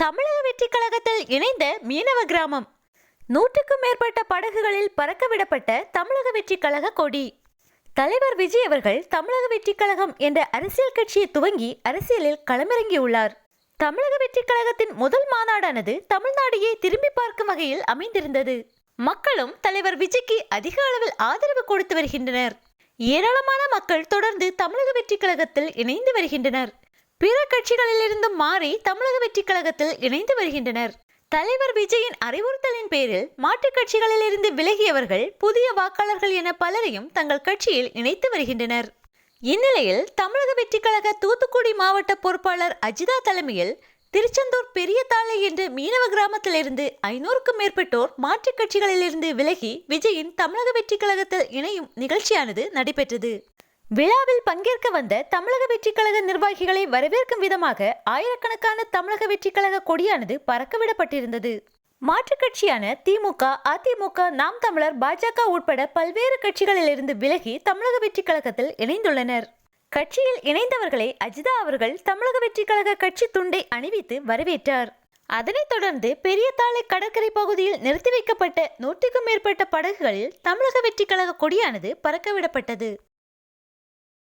தமிழக வெற்றி கழகத்தில் இணைந்த மீனவ கிராமம். நூற்றுக்கும் மேற்பட்ட படகுகளில் பறக்கவிடப்பட்ட தமிழக வெற்றி கழக கொடி. தலைவர் விஜய் அவர்கள் தமிழக வெற்றி கழகம் என்ற அரசியல் கட்சியை துவங்கி அரசியலில் களமிறங்கியுள்ளார். தமிழக வெற்றி கழகத்தின் முதல் மாநாடானது தமிழ்நாடையே திரும்பி பார்க்கும் வகையில் அமைந்திருந்தது. மக்களும் தலைவர் விஜய்க்கு அதிக அளவில் ஆதரவு கொடுத்து வருகின்றனர். ஏராளமான மக்கள் தொடர்ந்து தமிழக வெற்றி கழகத்தில் இணைந்து வருகின்றனர். பிற கட்சிகளிலிருந்தும் மாறி தமிழக வெற்றி கழகத்தில் இணைந்து வருகின்றனர். தலைவர் விஜயின் அறிவுறுத்தலின் பேரில் மாற்றுக் கட்சிகளிலிருந்து விலகியவர்கள் புதிய வாக்காளர்கள் என பலரையும் தங்கள் கட்சியில் இணைத்து வருகின்றனர். இந்நிலையில் தமிழக வெற்றி கழக தூத்துக்குடி மாவட்ட பொறுப்பாளர் அஜிதா தலைமையில் திருச்செந்தூர் பெரிய தாளை என்ற மீனவ கிராமத்திலிருந்து ஐநூறுக்கும் மேற்பட்டோர் மாற்றுக் கட்சிகளிலிருந்து விலகி விஜயின் தமிழக வெற்றி கழகத்தில் இணையும் நிகழ்ச்சியானது நடைபெற்றது. விழாவில் பங்கேற்க வந்த தமிழக வெற்றிக்கழக கழக நிர்வாகிகளை வரவேற்கும் விதமாக ஆயிரக்கணக்கான தமிழக வெற்றி கழக கொடியானது பறக்கவிடப்பட்டிருந்தது. மாற்றுக் கட்சியான திமுக அதிமுக நாம் தமிழர் பாஜக உட்பட பல்வேறு கட்சிகளிலிருந்து விலகி தமிழக வெற்றிக் கழகத்தில் இணைந்துள்ளனர். கட்சியில் இணைந்தவர்களை அஜிதா அவர்கள் தமிழக வெற்றிக் கழக கட்சி துண்டை அணிவித்து வரவேற்றார். அதனைத் தொடர்ந்து பெரிய தாளை கடற்கரை பகுதியில் நிறுத்தி வைக்கப்பட்ட நூற்றுக்கும் மேற்பட்ட படகுகளில் தமிழக வெற்றிக் கழக கொடியானது பறக்கவிடப்பட்டது.